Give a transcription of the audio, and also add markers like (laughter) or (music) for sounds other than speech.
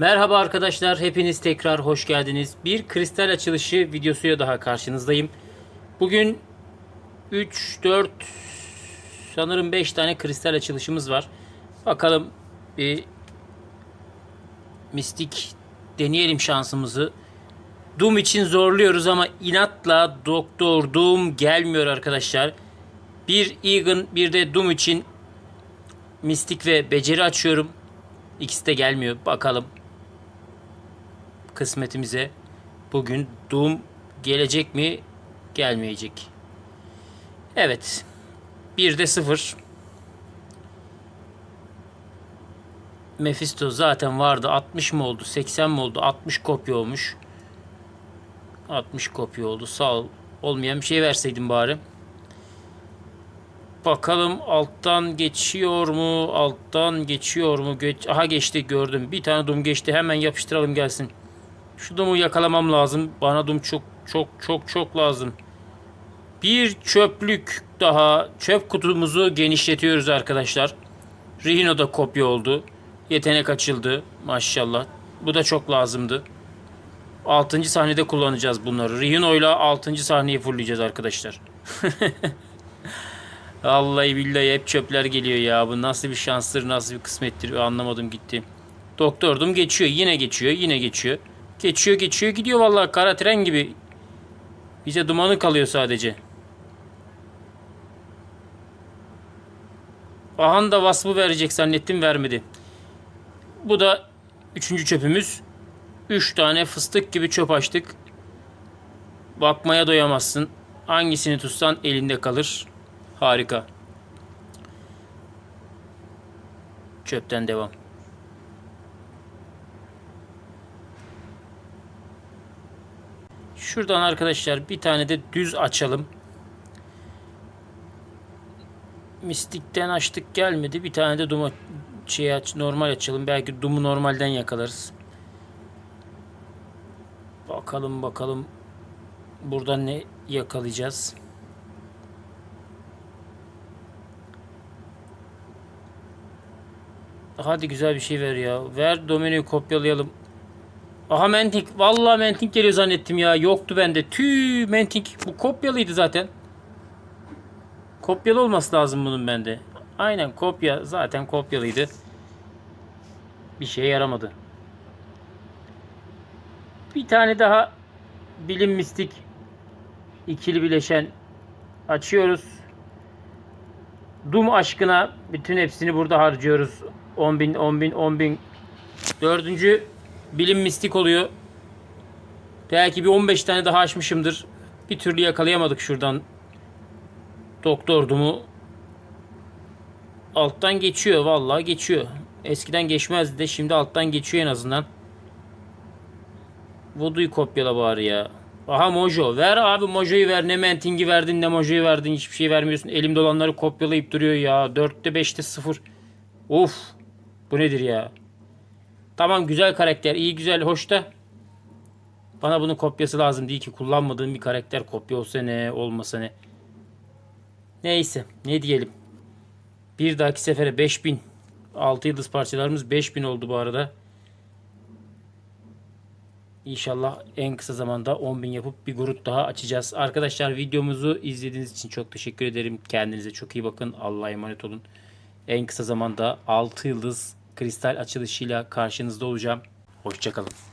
Merhaba arkadaşlar, hepiniz tekrar hoş geldiniz. Bir kristal açılışı videosuyla daha karşınızdayım. Bugün 3, 4, sanırım 5 tane kristal açılışımız var. Bakalım bir mistik deneyelim şansımızı. Doom için zorluyoruz ama inatla Doktor Doom gelmiyor arkadaşlar. Bir Egan bir de Doom için mistik ve beceri açıyorum. İkisi de gelmiyor. Bakalım kısmetimize bugün Doom gelecek mi gelmeyecek. Evet. Bir de sıfır. Mephisto zaten vardı. 60 mı oldu? 80 mi oldu? 60 kopya olmuş. 60 kopya oldu. Sağ ol. Olmayan bir şey verseydim bari. Bakalım alttan geçiyor mu? Alttan geçiyor mu? Geç Aha geçti gördüm. Bir tane dum geçti. Hemen yapıştıralım gelsin. Şu dumu yakalamam lazım. Bana dum çok çok çok çok lazım. Bir çöplük daha. Çöp kutumuzu genişletiyoruz arkadaşlar. Rihino da kopya oldu. Yetenek açıldı. Maşallah. Bu da çok lazımdı. 6. sahnede kullanacağız bunları. Rihino ile 6. sahneyi fullleyeceğiz arkadaşlar. (laughs) Vallahi billahi hep çöpler geliyor ya. Bu nasıl bir şanstır, nasıl bir kısmettir anlamadım gitti. Doktordum geçiyor, yine geçiyor, yine geçiyor. Geçiyor, geçiyor, gidiyor vallahi kara tren gibi. Bize dumanı kalıyor sadece. Ahan da vasfı verecek zannettim vermedi. Bu da üçüncü çöpümüz. Üç tane fıstık gibi çöp açtık. Bakmaya doyamazsın. Hangisini tutsan elinde kalır. Harika. Çöpten devam. Şuradan arkadaşlar bir tane de düz açalım. Mistikten açtık gelmedi. Bir tane de dumu şey aç, normal açalım. Belki dumu normalden yakalarız. Bakalım bakalım buradan ne yakalayacağız. Hadi güzel bir şey ver ya. Ver Domino'yu kopyalayalım. Aha Menting. Vallahi Menting geliyor zannettim ya. Yoktu bende. Tüh Menting. Bu kopyalıydı zaten. Kopyalı olması lazım bunun bende. Aynen kopya. Zaten kopyalıydı. Bir şeye yaramadı. Bir tane daha bilim mistik ikili bileşen açıyoruz. Doom aşkına bütün hepsini burada harcıyoruz. 10 bin, 10 bin, 10 bin. Dördüncü bilim mistik oluyor. Belki bir 15 tane daha açmışımdır. Bir türlü yakalayamadık şuradan. Doktor Doom'u. Alttan geçiyor vallahi geçiyor. Eskiden geçmezdi de şimdi alttan geçiyor en azından. Voodoo'yu kopyala bari ya. Aha Mojo. Ver abi Mojo'yu ver. Ne Menting'i verdin ne Mojo'yu verdin. Hiçbir şey vermiyorsun. Elimde olanları kopyalayıp duruyor ya. 4'te 5'te 0. Of. Bu nedir ya? Tamam güzel karakter. iyi güzel hoş da. Bana bunun kopyası lazım değil ki. Kullanmadığım bir karakter kopya olsa ne olmasa ne. Neyse. Ne diyelim. Bir dahaki sefere 5000. 6 yıldız parçalarımız 5000 oldu bu arada. İnşallah en kısa zamanda 10.000 yapıp bir grup daha açacağız. Arkadaşlar videomuzu izlediğiniz için çok teşekkür ederim. Kendinize çok iyi bakın. Allah'a emanet olun. En kısa zamanda 6 yıldız kristal açılışıyla karşınızda olacağım. Hoşçakalın.